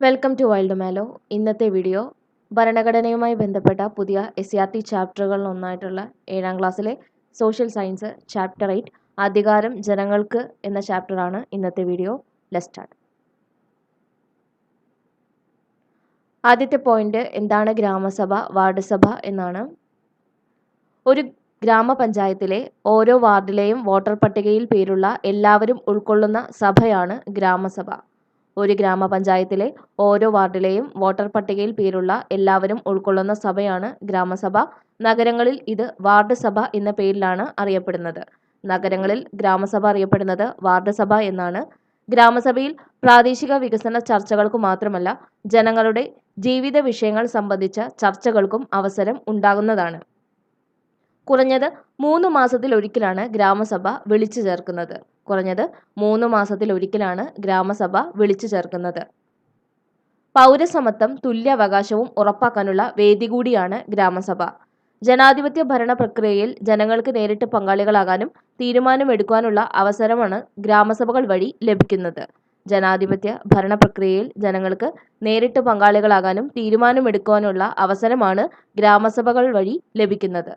Welcome to wild Malo. ഇന്നത്തെ video ഭരണഘടനയുമായി ബന്ധപ്പെട്ട പുതിയ എസ് സി ആർ ടി ചാപ്റ്ററുകളിൽ ഒന്നായിട്ടുള്ള ഏഴാം ക്ലാസ്സിലെ സോഷ്യൽ സയൻസ് ചാപ്റ്റർ എയ്റ്റ് അധികാരം ജനങ്ങൾക്ക് എന്ന ചാപ്റ്ററാണ് ഇന്നത്തെ വീഡിയോ. ലെസ്റ്റാർട്ട് സ്റ്റാർട്ട് ആദ്യത്തെ പോയിന്റ് എന്താണ് ഗ്രാമസഭ വാർഡ് സഭ എന്നാണ്. ഒരു ഗ്രാമപഞ്ചായത്തിലെ ഓരോ വാർഡിലെയും വോട്ടർ പട്ടികയിൽ പേരുള്ള എല്ലാവരും ഉൾക്കൊള്ളുന്ന സഭയാണ് ഗ്രാമസഭ. ഒരു ഗ്രാമപഞ്ചായത്തിലെ ഓരോ വാർഡിലെയും വോട്ടർ പട്ടികയിൽ പേരുള്ള എല്ലാവരും ഉൾക്കൊള്ളുന്ന സഭയാണ് ഗ്രാമസഭ. നഗരങ്ങളിൽ ഇത് വാർഡ് സഭ എന്ന പേരിലാണ് അറിയപ്പെടുന്നത്. നഗരങ്ങളിൽ ഗ്രാമസഭ അറിയപ്പെടുന്നത് വാർഡ് സഭ എന്നാണ്. ഗ്രാമസഭയിൽ പ്രാദേശിക വികസന ചർച്ചകൾക്ക് മാത്രമല്ല ജനങ്ങളുടെ ജീവിത വിഷയങ്ങൾ സംബന്ധിച്ച ചർച്ചകൾക്കും അവസരം ഉണ്ടാകുന്നതാണ്. കുറഞ്ഞത് മൂന്ന് മാസത്തിലൊരിക്കലാണ് ഗ്രാമസഭ വിളിച്ചു ചേർക്കുന്നത്. കുറഞ്ഞത് മൂന്ന് മാസത്തിലൊരിക്കലാണ് ഗ്രാമസഭ വിളിച്ചു ചേർക്കുന്നത്. പൗരസമത്വം തുല്യാവകാശവും ഉറപ്പാക്കാനുള്ള വേദി കൂടിയാണ് ഗ്രാമസഭ. ജനാധിപത്യ ഭരണ പ്രക്രിയയിൽ ജനങ്ങൾക്ക് നേരിട്ട് പങ്കാളികളാകാനും തീരുമാനമെടുക്കാനുള്ള അവസരമാണ് ഗ്രാമസഭകൾ വഴി ലഭിക്കുന്നത്. ജനാധിപത്യ ഭരണ പ്രക്രിയയിൽ ജനങ്ങൾക്ക് നേരിട്ട് പങ്കാളികളാകാനും തീരുമാനമെടുക്കാനുള്ള അവസരമാണ് ഗ്രാമസഭകൾ വഴി ലഭിക്കുന്നത്.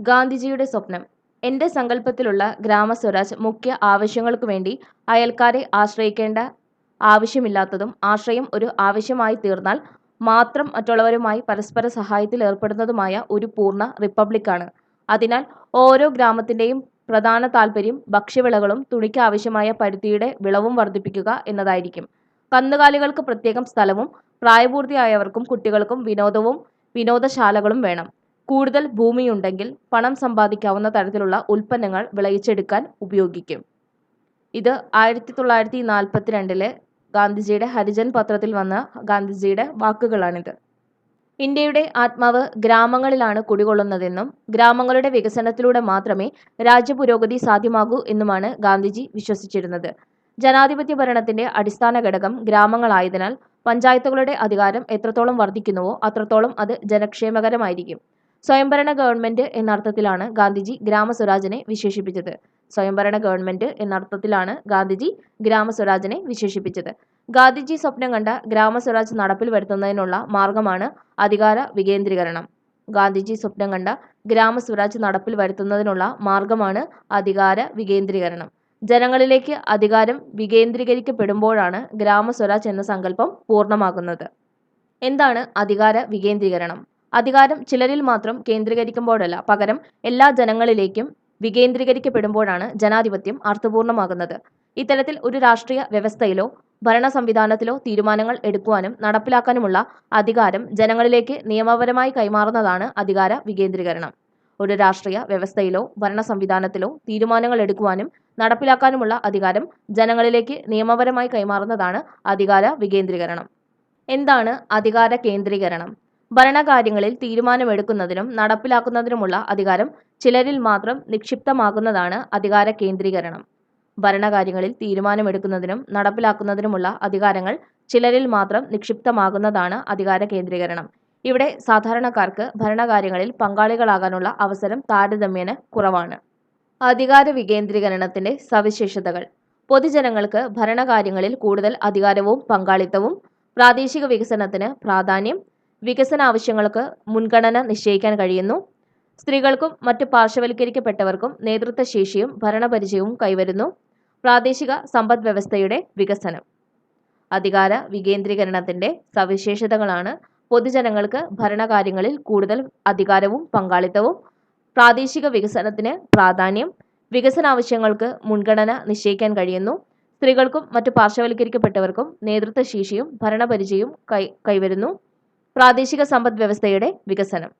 ഗാന്ധിജിയുടെ സ്വപ്നം. എന്റെ സങ്കല്പത്തിലുള്ള ഗ്രാമസ്വരാജ് മുഖ്യ ആവശ്യങ്ങൾക്കു വേണ്ടി അയൽക്കാരെ ആശ്രയിക്കേണ്ട ആവശ്യമില്ലാത്തതും ആശ്രയം ഒരു ആവശ്യമായി തീർന്നാൽ മാത്രം മറ്റുള്ളവരുമായി പരസ്പര സഹായത്തിൽ ഏർപ്പെടുന്നതുമായ ഒരു പൂർണ റിപ്പബ്ലിക്കാണ്. അതിനാൽ ഓരോ ഗ്രാമത്തിന്റെയും പ്രധാന താൽപ്പര്യം ഭക്ഷ്യവിളകളും തുണിക്ക് ആവശ്യമായ പരുത്തിയുടെ വിളവും വർദ്ധിപ്പിക്കുക എന്നതായിരിക്കും. കന്നുകാലികൾക്ക് പ്രത്യേകം സ്ഥലവും പ്രായപൂർത്തിയായവർക്കും കുട്ടികൾക്കും വിനോദവും വിനോദശാലകളും വേണം. കൂടുതൽ ഭൂമിയുണ്ടെങ്കിൽ പണം സമ്പാദിക്കാവുന്ന തരത്തിലുള്ള ഉൽപ്പന്നങ്ങൾ വിളയിച്ചെടുക്കാൻ ഉപയോഗിക്കും. ഇത് ആയിരത്തി തൊള്ളായിരത്തി നാൽപ്പത്തിരണ്ടിലെ ഗാന്ധിജിയുടെ ഹരിജൻ പത്രത്തിൽ വന്ന ഗാന്ധിജിയുടെ വാക്കുകളാണിത്. ഇന്ത്യയുടെ ആത്മാവ് ഗ്രാമങ്ങളിലാണ് കുടികൊള്ളുന്നതെന്നും ഗ്രാമങ്ങളുടെ വികസനത്തിലൂടെ മാത്രമേ രാജ്യപുരോഗതി സാധ്യമാകൂ എന്നുമാണ് ഗാന്ധിജി വിശ്വസിച്ചിരുന്നത്. ജനാധിപത്യ ഭരണത്തിന്റെ അടിസ്ഥാന ഘടകം ഗ്രാമങ്ങളായതിനാൽ പഞ്ചായത്തുകളുടെ അധികാരം എത്രത്തോളം വർദ്ധിക്കുന്നുവോ അത്രത്തോളം അത് ജനക്ഷേമകരമായിരിക്കും. സ്വയംഭരണ ഗവൺമെന്റ് എന്നർത്ഥത്തിലാണ് ഗാന്ധിജി ഗ്രാമസ്വരാജിനെ വിശേഷിപ്പിച്ചത്. സ്വയംഭരണ ഗവൺമെന്റ് എന്നർത്ഥത്തിലാണ് ഗാന്ധിജി ഗ്രാമസ്വരാജിനെ വിശേഷിപ്പിച്ചത്. ഗാന്ധിജി സ്വപ്നം കണ്ട ഗ്രാമസ്വരാജ് നടപ്പിൽ വരുത്തുന്നതിനുള്ള മാർഗമാണ് അധികാര വികേന്ദ്രീകരണം. ഗാന്ധിജി സ്വപ്നം കണ്ട ഗ്രാമസ്വരാജ് നടപ്പിൽ വരുത്തുന്നതിനുള്ള മാർഗമാണ് അധികാര വികേന്ദ്രീകരണം. ജനങ്ങളിലേക്ക് അധികാരം വികേന്ദ്രീകരിക്കപ്പെടുമ്പോഴാണ് ഗ്രാമസ്വരാജ് എന്ന സങ്കല്പം പൂർണമാകുന്നത്. എന്താണ് അധികാര വികേന്ദ്രീകരണം? അധികാരം ചിലരിൽ മാത്രം കേന്ദ്രീകരിക്കുമ്പോഴല്ല പകരം എല്ലാ ജനങ്ങളിലേക്കും വികേന്ദ്രീകരിക്കപ്പെടുമ്പോഴാണ് ജനാധിപത്യം അർത്ഥപൂർണമാകുന്നത്. ഇത്തരത്തിൽ ഒരു രാഷ്ട്രീയ വ്യവസ്ഥയിലോ ഭരണ സംവിധാനത്തിലോ തീരുമാനങ്ങൾ എടുക്കുവാനും നടപ്പിലാക്കാനുമുള്ള അധികാരം ജനങ്ങളിലേക്ക് നിയമപരമായി കൈമാറുന്നതാണ് അധികാര വികേന്ദ്രീകരണം. ഒരു രാഷ്ട്രീയ വ്യവസ്ഥയിലോ ഭരണ സംവിധാനത്തിലോ തീരുമാനങ്ങൾ എടുക്കുവാനും നടപ്പിലാക്കാനുമുള്ള അധികാരം ജനങ്ങളിലേക്ക് നിയമപരമായി കൈമാറുന്നതാണ് അധികാര വികേന്ദ്രീകരണം. എന്താണ് അധികാര കേന്ദ്രീകരണം? ഭരണകാര്യങ്ങളിൽ തീരുമാനമെടുക്കുന്നതിനും നടപ്പിലാക്കുന്നതിനുമുള്ള അധികാരം ചിലരിൽ മാത്രം നിക്ഷിപ്തമാകുന്നതാണ് അധികാര കേന്ദ്രീകരണം. ഭരണകാര്യങ്ങളിൽ തീരുമാനമെടുക്കുന്നതിനും നടപ്പിലാക്കുന്നതിനുമുള്ള അധികാരങ്ങൾ ചിലരിൽ മാത്രം നിക്ഷിപ്തമാകുന്നതാണ് അധികാര കേന്ദ്രീകരണം. ഇവിടെ സാധാരണക്കാർക്ക് ഭരണകാര്യങ്ങളിൽ പങ്കാളികളാകാനുള്ള അവസരം താരതമ്യേന കുറവാണ്. അധികാര വികേന്ദ്രീകരണത്തിന്റെ സവിശേഷതകൾ. പൊതുജനങ്ങൾക്ക് ഭരണകാര്യങ്ങളിൽ കൂടുതൽ അധികാരവും പങ്കാളിത്തവും പ്രാദേശിക വികസനത്തിന് പ്രാധാന്യം വികസന ആവശ്യങ്ങൾക്ക് മുൻഗണന നിശ്ചയിക്കാൻ കഴിയുന്നു. സ്ത്രീകൾക്കും മറ്റ് പാർശ്വവൽക്കരിക്കപ്പെട്ടവർക്കും നേതൃത്വ നേതൃത്വശേഷിയും ഭരണപരിചയവും കൈവരുന്നു. പ്രാദേശിക സമ്പദ് വ്യവസ്ഥയുടെ വികസനം. അധികാര വികേന്ദ്രീകരണത്തിന്റെ സവിശേഷതകളാണ് പൊതുജനങ്ങൾക്ക് ഭരണകാര്യങ്ങളിൽ കൂടുതൽ അധികാരവും പങ്കാളിത്തവും പ്രാദേശിക വികസനത്തിന് പ്രാധാന്യം വികസന ആവശ്യങ്ങൾക്ക് മുൻഗണന നിശ്ചയിക്കാൻ കഴിയുന്നു. സ്ത്രീകൾക്കും മറ്റ് പാർശ്വവൽക്കരിക്കപ്പെട്ടവർക്കും നേതൃത്വ നേതൃത്വശേഷിയും ഭരണപരിചയവും കൈ കൈവരുന്നു. പ്രാദേശിക സമ്പദ് വ്യവസ്ഥയുടെ വികസനം.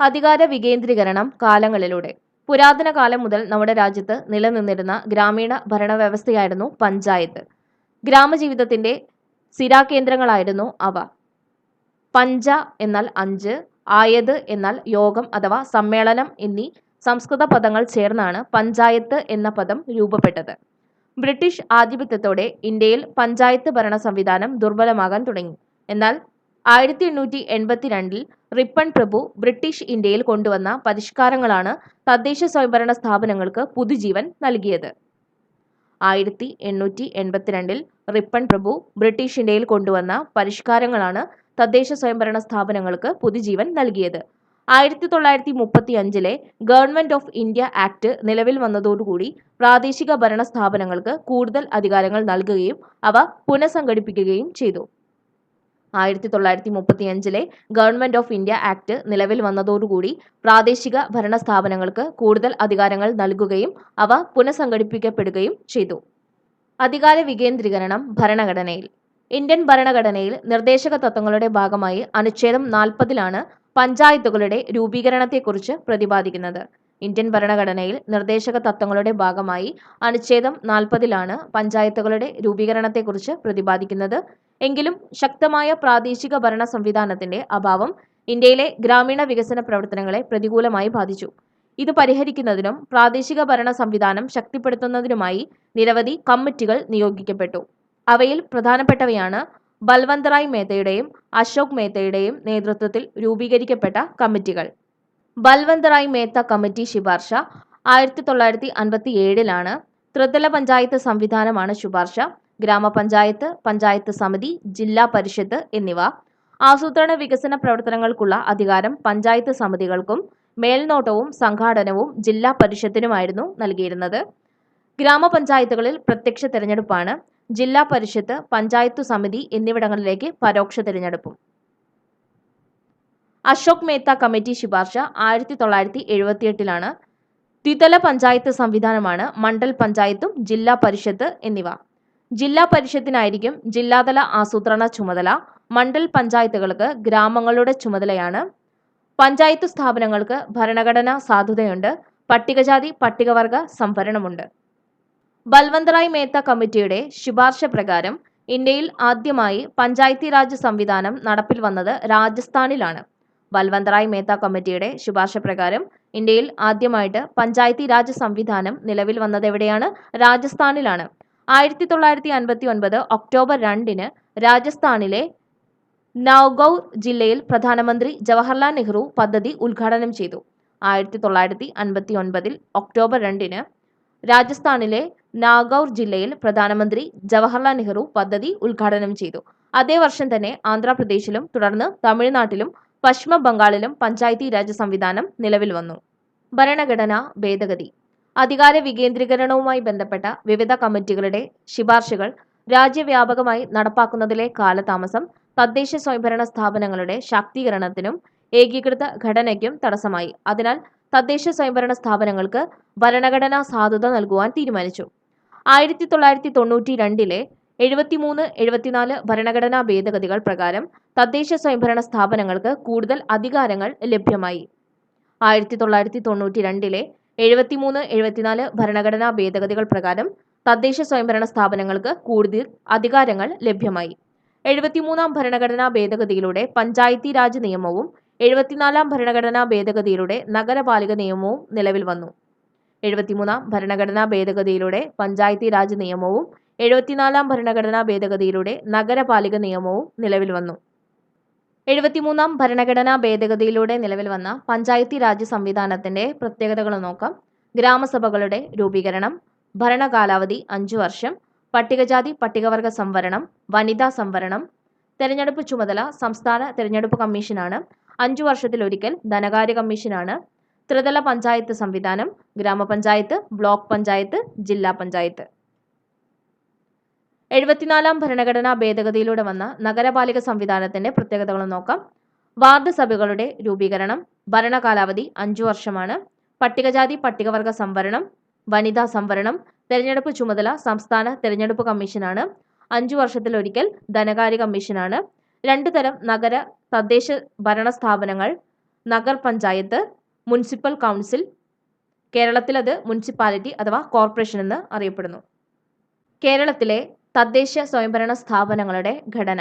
അധികാര വികേന്ദ്രീകരണം കാലങ്ങളിലൂടെ. പുരാതന കാലം മുതൽ നമ്മുടെ രാജ്യത്ത് നിലനിന്നിരുന്ന ഗ്രാമീണ ഭരണവ്യവസ്ഥയായിരുന്നു പഞ്ചായത്ത്. ഗ്രാമജീവിതത്തിന്റെ സ്ഥിരാകേന്ദ്രങ്ങളായിരുന്നു അവ. പഞ്ച എന്നാൽ അഞ്ച് ആയത് എന്നാൽ യോഗം അഥവാ സമ്മേളനം എന്നീ സംസ്കൃത പദങ്ങൾ ചേർന്നാണ് പഞ്ചായത്ത് എന്ന പദം രൂപപ്പെട്ടത്. ബ്രിട്ടീഷ് ആധിപത്യത്തോടെ ഇന്ത്യയിൽ പഞ്ചായത്ത് ഭരണ സംവിധാനം ദുർബലമാകാൻ തുടങ്ങി. എന്നാൽ ആയിരത്തി എണ്ണൂറ്റി എൺപത്തിരണ്ടിൽ റിപ്പൺ പ്രഭു ബ്രിട്ടീഷ് ഇന്ത്യയിൽ കൊണ്ടുവന്ന പരിഷ്കാരങ്ങളാണ് തദ്ദേശ സ്വയംഭരണ സ്ഥാപനങ്ങൾക്ക് പുതുജീവൻ നൽകിയത്. ആയിരത്തി എണ്ണൂറ്റി എൺപത്തിരണ്ടിൽ റിപ്പൺ പ്രഭു ബ്രിട്ടീഷ് ഇന്ത്യയിൽ കൊണ്ടുവന്ന പരിഷ്കാരങ്ങളാണ് തദ്ദേശ സ്വയംഭരണ സ്ഥാപനങ്ങൾക്ക് പുതുജീവൻ നൽകിയത്. ആയിരത്തി തൊള്ളായിരത്തി മുപ്പത്തി അഞ്ചിലെ ഗവൺമെന്റ് ഓഫ് ഇന്ത്യ ആക്ട് നിലവിൽ വന്നതോടുകൂടി പ്രാദേശിക ഭരണ സ്ഥാപനങ്ങൾക്ക് കൂടുതൽ അധികാരങ്ങൾ നൽകുകയും അവ പുനഃസംഘടിപ്പിക്കുകയും ചെയ്തു. ആയിരത്തി തൊള്ളായിരത്തി മുപ്പത്തിയഞ്ചിലെ ഗവൺമെന്റ് ഓഫ് ഇന്ത്യ ആക്ട് നിലവിൽ വന്നതോടുകൂടി പ്രാദേശിക ഭരണ സ്ഥാപനങ്ങൾക്ക് കൂടുതൽ അധികാരങ്ങൾ നൽകുകയും അവ പുനഃസംഘടിപ്പിക്കപ്പെടുകയും ചെയ്തു. അധികാര വികേന്ദ്രീകരണം ഭരണഘടനയിൽ. ഇന്ത്യൻ ഭരണഘടനയിൽ നിർദ്ദേശക തത്വങ്ങളുടെ ഭാഗമായി അനുച്ഛേദം നാൽപ്പതിലാണ് പഞ്ചായത്തുകളുടെ രൂപീകരണത്തെക്കുറിച്ച് പ്രതിപാദിക്കുന്നത്. ഇന്ത്യൻ ഭരണഘടനയിൽ നിർദ്ദേശക തത്വങ്ങളുടെ ഭാഗമായി അനുച്ഛേദം നാൽപ്പതിലാണ് പഞ്ചായത്തുകളുടെ രൂപീകരണത്തെക്കുറിച്ച് പ്രതിപാദിക്കുന്നത്. എങ്കിലും ശക്തമായ പ്രാദേശിക ഭരണ സംവിധാനത്തിന്റെ അഭാവം ഇന്ത്യയിലെ ഗ്രാമീണ വികസന പ്രവർത്തനങ്ങളെ പ്രതികൂലമായി ബാധിച്ചു. ഇത് പരിഹരിക്കുന്നതിനും പ്രാദേശിക ഭരണ സംവിധാനം ശക്തിപ്പെടുത്തുന്നതിനുമായി നിരവധി കമ്മിറ്റികൾ നിയോഗിക്കപ്പെട്ടു. അവയിൽ പ്രധാനപ്പെട്ടവയാണ് ബൽവന്തറായ് മേത്തയുടെയും അശോക് മേത്തയുടെയും നേതൃത്വത്തിൽ രൂപീകരിക്കപ്പെട്ട കമ്മിറ്റികൾ. ബൽവന്തറായ് മേത്ത കമ്മിറ്റി ശുപാർശ. ആയിരത്തി തൊള്ളായിരത്തി അൻപത്തി ഏഴിലാണ് ത്രിതല പഞ്ചായത്ത് സംവിധാനമാണ് ശുപാർശ. ഗ്രാമപഞ്ചായത്ത് പഞ്ചായത്ത് സമിതി ജില്ലാ പരിഷത്ത് എന്നിവ. ആസൂത്രണ വികസന പ്രവർത്തനങ്ങൾക്കുള്ള അധികാരം പഞ്ചായത്ത് സമിതികൾക്കും മേൽനോട്ടവും സംഘാടനവും ജില്ലാ പരിഷത്തിനുമായിരുന്നു നൽകിയിരുന്നത്. ഗ്രാമപഞ്ചായത്തുകളിൽ പ്രത്യക്ഷ തിരഞ്ഞെടുപ്പാണ്. ജില്ലാ പരിഷത്ത് പഞ്ചായത്ത് സമിതി എന്നിവിടങ്ങളിലേക്ക് പരോക്ഷ തിരഞ്ഞെടുപ്പും. അശോക് മേത്ത കമ്മിറ്റി ശുപാർശ ആയിരത്തി തൊള്ളായിരത്തി എഴുപത്തിയെട്ടിലാണ് ദ്വിതല പഞ്ചായത്ത് സംവിധാനമാണ് മണ്ഡൽ പഞ്ചായത്തും ജില്ലാ പരിഷത്ത് എന്നിവ. ജില്ലാ പരിഷത്തിനായിരിക്കും ജില്ലാതല ആസൂത്രണ ചുമതല. മണ്ഡൽ പഞ്ചായത്തുകൾക്ക് ഗ്രാമങ്ങളുടെ ചുമതലയാണ്. പഞ്ചായത്ത് സ്ഥാപനങ്ങൾക്ക് ഭരണഘടനാ സാധുതയുണ്ട്. പട്ടികജാതി പട്ടികവർഗ സംവരണമുണ്ട്. ബൽവന്തറായ് മേത്ത കമ്മിറ്റിയുടെ ശുപാർശ പ്രകാരം ഇന്ത്യയിൽ ആദ്യമായി പഞ്ചായത്തി രാജ് സംവിധാനം നടപ്പിൽ വന്നത് രാജസ്ഥാനിലാണ്. ബൽവന്തറായ് മേത്ത കമ്മിറ്റിയുടെ ശുപാർശ പ്രകാരം ഇന്ത്യയിൽ ആദ്യമായിട്ട് പഞ്ചായത്തി രാജ് സംവിധാനം നിലവിൽ വന്നത് എവിടെയാണ്? രാജസ്ഥാനിലാണ്. ആയിരത്തി തൊള്ളായിരത്തി അൻപത്തി ഒൻപത് ഒക്ടോബർ രണ്ടിന് രാജസ്ഥാനിലെ നൌഗൌ ജില്ലയിൽ പ്രധാനമന്ത്രി ജവഹർലാൽ നെഹ്റു പദ്ധതി ഉദ്ഘാടനം ചെയ്തു. ആയിരത്തി തൊള്ളായിരത്തി അൻപത്തി ഒൻപതിൽ ഒക്ടോബർ രണ്ടിന് രാജസ്ഥാനിലെ നാഗൌർ ജില്ലയിൽ പ്രധാനമന്ത്രി ജവഹർലാൽ നെഹ്റു പദ്ധതി ഉദ്ഘാടനം ചെയ്തു. അതേ വർഷം തന്നെ ആന്ധ്രാപ്രദേശിലും തുടർന്ന് തമിഴ്നാട്ടിലും പശ്ചിമ ബംഗാളിലും പഞ്ചായത്തി രാജ് സംവിധാനം നിലവിൽ വന്നു. ഭരണഘടന ഭേദഗതി. അധികാര വികേന്ദ്രീകരണവുമായി ബന്ധപ്പെട്ട വിവിധ കമ്മിറ്റികളുടെ ശിപാർശകൾ രാജ്യവ്യാപകമായി നടപ്പാക്കുന്നതിലെ കാലതാമസം തദ്ദേശ സ്വയംഭരണ സ്ഥാപനങ്ങളുടെ ശാക്തീകരണത്തിനും ഏകീകൃത ഘടനയ്ക്കും തടസ്സമായി. അതിനാൽ തദ്ദേശ സ്വയംഭരണ സ്ഥാപനങ്ങൾക്ക് ഭരണഘടനാ സാധുത നൽകുവാൻ തീരുമാനിച്ചു. ആയിരത്തി തൊള്ളായിരത്തി തൊണ്ണൂറ്റി രണ്ടിലെ എഴുപത്തിമൂന്ന് എഴുപത്തിനാല് ഭരണഘടനാ ഭേദഗതികൾ പ്രകാരം തദ്ദേശ സ്വയംഭരണ സ്ഥാപനങ്ങൾക്ക് കൂടുതൽ അധികാരങ്ങൾ ലഭ്യമായി. ആയിരത്തി തൊള്ളായിരത്തി തൊണ്ണൂറ്റി രണ്ടിലെ എഴുപത്തിമൂന്ന് എഴുപത്തിനാല് ഭരണഘടനാ ഭേദഗതികൾ പ്രകാരം തദ്ദേശ സ്വയംഭരണ സ്ഥാപനങ്ങൾക്ക് കൂടുതൽ അധികാരങ്ങൾ ലഭ്യമായി. എഴുപത്തിമൂന്നാം ഭരണഘടനാ ഭേദഗതിയിലൂടെ പഞ്ചായത്തി രാജ് നിയമവും എഴുപത്തിനാലാം ഭരണഘടനാ ഭേദഗതിയിലൂടെ നഗരപാലിക നിയമവും നിലവിൽ വന്നു. എഴുപത്തിമൂന്നാം ഭരണഘടനാ ഭേദഗതിയിലൂടെ പഞ്ചായത്തി രാജ് നിയമവും എഴുപത്തിനാലാം ഭരണഘടനാ ഭേദഗതിയിലൂടെ നഗരപാലിക നിയമവും നിലവിൽ വന്നു. എഴുപത്തിമൂന്നാം ഭരണഘടനാ ഭേദഗതിയിലൂടെ നിലവിൽ വന്ന പഞ്ചായത്തി രാജ് സംവിധാനത്തിന്റെ പ്രത്യേകതകൾ നോക്കാം ഗ്രാമസഭകളുടെ രൂപീകരണം ഭരണകാലാവധി അഞ്ചു വർഷം പട്ടികജാതി പട്ടികവർഗ സംവരണം വനിതാ സംവരണം തെരഞ്ഞെടുപ്പ് ചുമതല സംസ്ഥാന തെരഞ്ഞെടുപ്പ് കമ്മീഷനാണ് അഞ്ചു വർഷത്തിലൊരിക്കൽ ധനകാര്യ കമ്മീഷനാണ് ത്രിതല പഞ്ചായത്ത് സംവിധാനം ഗ്രാമപഞ്ചായത്ത് ബ്ലോക്ക് പഞ്ചായത്ത് ജില്ലാ പഞ്ചായത്ത്. എഴുപത്തിനാലാം ഭരണഘടനാ ഭേദഗതിയിലൂടെ വന്ന നഗരപാലിക സംവിധാനത്തിന്റെ പ്രത്യേകതകൾ നോക്കാം. വാർഡ് സഭകളുടെ രൂപീകരണം ഭരണകാലാവധി അഞ്ചു വർഷമാണ് പട്ടികജാതി പട്ടികവർഗ സംവരണം വനിതാ സംവരണം തെരഞ്ഞെടുപ്പ് ചുമതല സംസ്ഥാന തെരഞ്ഞെടുപ്പ് കമ്മീഷനാണ് അഞ്ചു വർഷത്തിലൊരിക്കൽ ധനകാര്യ കമ്മീഷനാണ് രണ്ടു തരം നഗര തദ്ദേശ ഭരണ സ്ഥാപനങ്ങൾ നഗർ പഞ്ചായത്ത് മുനിസിപ്പൽ കൗൺസിൽ കേരളത്തിലത് മുനിസിപ്പാലിറ്റി അഥവാ കോർപ്പറേഷൻ എന്ന് അറിയപ്പെടുന്നു. കേരളത്തിലെ തദ്ദേശ സ്വയംഭരണ സ്ഥാപനങ്ങളുടെ ഘടന.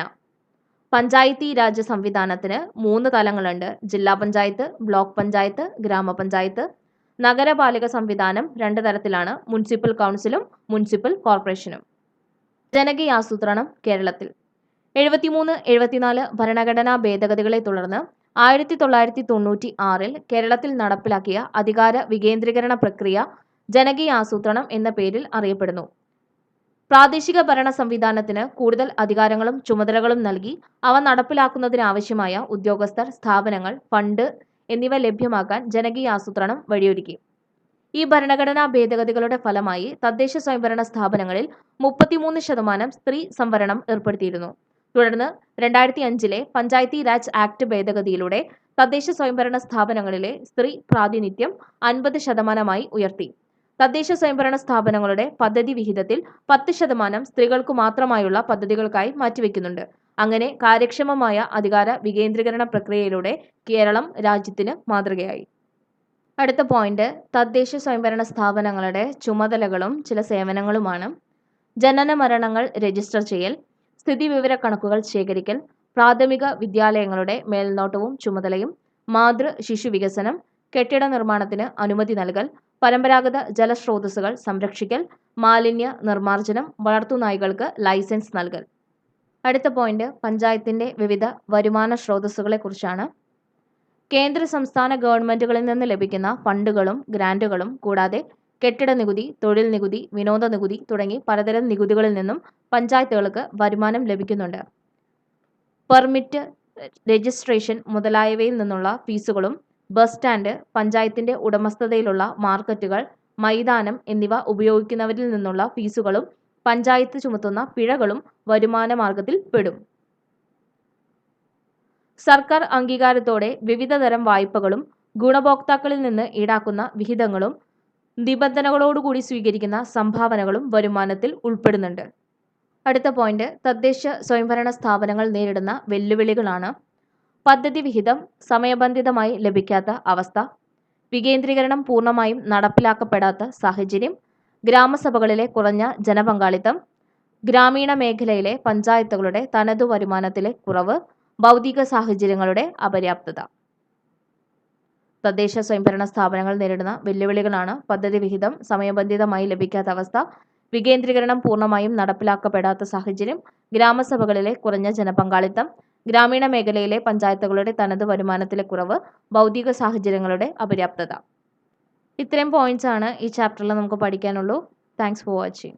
പഞ്ചായത്തി രാജ് സംവിധാനത്തിന് മൂന്ന് തലങ്ങളുണ്ട്. ജില്ലാ പഞ്ചായത്ത് ബ്ലോക്ക് പഞ്ചായത്ത് ഗ്രാമപഞ്ചായത്ത്. നഗരപാലിക സംവിധാനം രണ്ട് തരത്തിലാണ്. മുനിസിപ്പൽ കൗൺസിലും മുനിസിപ്പൽ കോർപ്പറേഷനും. ജനകീയ ആസൂത്രണം കേരളത്തിൽ. എഴുപത്തിമൂന്ന് എഴുപത്തിനാല് ഭരണഘടനാ ഭേദഗതികളെ തുടർന്ന് ആയിരത്തി തൊള്ളായിരത്തി തൊണ്ണൂറ്റി ആറിൽ കേരളത്തിൽ നടപ്പിലാക്കിയ അധികാര വികേന്ദ്രീകരണ പ്രക്രിയ ജനകീയ ആസൂത്രണം എന്ന പേരിൽ അറിയപ്പെടുന്നു. പ്രാദേശിക ഭരണ സംവിധാനത്തിന് കൂടുതൽ അധികാരങ്ങളും ചുമതലകളും നൽകി അവ നടപ്പിലാക്കുന്നതിനാവശ്യമായ ഉദ്യോഗസ്ഥർ സ്ഥാപനങ്ങൾ ഫണ്ട് എന്നിവ ലഭ്യമാക്കാൻ ജനകീയ ആസൂത്രണം വഴിയൊരുക്കി. ഈ ഭരണഘടനാ ഭേദഗതികളുടെ ഫലമായി തദ്ദേശ സ്വയംഭരണ സ്ഥാപനങ്ങളിൽ മുപ്പത്തിമൂന്ന് ശതമാനം സ്ത്രീ സംവരണം ഏർപ്പെടുത്തിയിരുന്നു. തുടർന്ന് രണ്ടായിരത്തി അഞ്ചിലെ പഞ്ചായത്തി രാജ് ആക്ട് ഭേദഗതിയിലൂടെ തദ്ദേശ സ്വയംഭരണ സ്ഥാപനങ്ങളിലെ സ്ത്രീ പ്രാതിനിധ്യം അൻപത് ശതമാനമായി ഉയർത്തി. തദ്ദേശ സ്വയംഭരണ സ്ഥാപനങ്ങളുടെ പദ്ധതി വിഹിതത്തിൽ പത്ത് ശതമാനം സ്ത്രീകൾക്കു മാത്രമായുള്ള പദ്ധതികൾക്കായി മാറ്റിവെക്കുന്നുണ്ട്. അങ്ങനെ കാര്യക്ഷമമായ അധികാര വികേന്ദ്രീകരണ പ്രക്രിയയിലൂടെ കേരളം രാജ്യത്തിന് മാതൃകയായി. അടുത്ത പോയിന്റ് തദ്ദേശ സ്വയംഭരണ സ്ഥാപനങ്ങളുടെ ചുമതലകളും ചില സേവനങ്ങളുമാണ്. ജനന മരണങ്ങൾ രജിസ്റ്റർ ചെയ്യൽ സ്ഥിതി വിവര കണക്കുകൾ ശേഖരിക്കൽ പ്രാഥമിക വിദ്യാലയങ്ങളുടെ മേൽനോട്ടവും ചുമതലയും മാതൃ ശിശു വികസനം കെട്ടിട നിർമ്മാണത്തിന് അനുമതി നൽകൽ പരമ്പരാഗത ജലസ്രോതസ്സുകൾ സംരക്ഷിക്കൽ മാലിന്യ നിർമ്മാർജനം വളർത്തുനായ്ക്കൾക്ക് ലൈസൻസ് നൽകൽ. അടുത്ത പോയിന്റ് പഞ്ചായത്തിന്റെ വിവിധ വരുമാന സ്രോതസ്സുകളെക്കുറിച്ചാണ് കേന്ദ്ര സംസ്ഥാന ഗവൺമെന്റുകളിൽ നിന്ന് ലഭിക്കുന്ന ഫണ്ടുകളും ഗ്രാന്റുകളും കൂടാതെ കെട്ടിട നികുതി തൊഴിൽ നികുതി വിനോദ നികുതി തുടങ്ങി പലതരം നികുതികളിൽ നിന്നും പഞ്ചായത്തുകൾക്ക് വരുമാനം ലഭിക്കുന്നുണ്ട്. പെർമിറ്റ് രജിസ്ട്രേഷൻ മുതലായവയിൽ നിന്നുള്ള ഫീസുകളും ബസ് സ്റ്റാൻഡ് പഞ്ചായത്തിന്റെ ഉടമസ്ഥതയിലുള്ള മാർക്കറ്റുകൾ മൈതാനം എന്നിവ ഉപയോഗിക്കുന്നവരിൽ നിന്നുള്ള ഫീസുകളും പഞ്ചായത്ത് ചുമത്തുന്ന പിഴകളും വരുമാന മാർഗത്തിൽ പെടും. സർക്കാർ അംഗീകാരത്തോടെ വിവിധ തരം വായ്പകളും ഗുണഭോക്താക്കളിൽ നിന്ന് ഈടാക്കുന്ന വിഹിതങ്ങളും നിബന്ധനകളോടുകൂടി സ്വീകരിക്കുന്ന സംഭാവനകളും വരുമാനത്തിൽ ഉൾപ്പെടുന്നുണ്ട്. അടുത്ത പോയിന്റ് തദ്ദേശ സ്വയംഭരണ സ്ഥാപനങ്ങൾ നേരിടുന്ന വെല്ലുവിളികളാണ് പദ്ധതി വിഹിതം സമയബന്ധിതമായി ലഭിക്കാത്ത അവസ്ഥ വികേന്ദ്രീകരണം പൂർണമായും നടപ്പിലാക്കപ്പെടാത്ത സാഹചര്യം ഗ്രാമസഭകളിലെ കുറഞ്ഞ ജനപങ്കാളിത്തം ഗ്രാമീണ മേഖലയിലെ പഞ്ചായത്തുകളുടെ തനതു വരുമാനത്തിലെ കുറവ് ഭൗതിക സാഹചര്യങ്ങളുടെ അപര്യാപ്തത. തദ്ദേശ സ്വയംഭരണ സ്ഥാപനങ്ങൾ നേരിടുന്ന വെല്ലുവിളികളാണ് പദ്ധതി വിഹിതം സമയബന്ധിതമായി ലഭിക്കാത്ത അവസ്ഥ വികേന്ദ്രീകരണം പൂർണമായും നടപ്പിലാക്കപ്പെടാത്ത സാഹചര്യം ഗ്രാമസഭകളിലെ കുറഞ്ഞ ജനപങ്കാളിത്തം ഗ്രാമീണ മേഖലയിലെ പഞ്ചായത്തുകളുടെ തനത് വരുമാനത്തിലെ കുറവ് ഭൗതിക സാഹചര്യങ്ങളുടെ അപര്യാപ്തത. ഇത്രയും പോയിന്റ്സ് ആണ് ഈ ചാപ്റ്ററിൽ നമുക്ക് പഠിക്കാനുള്ളൂ. Thanks for watching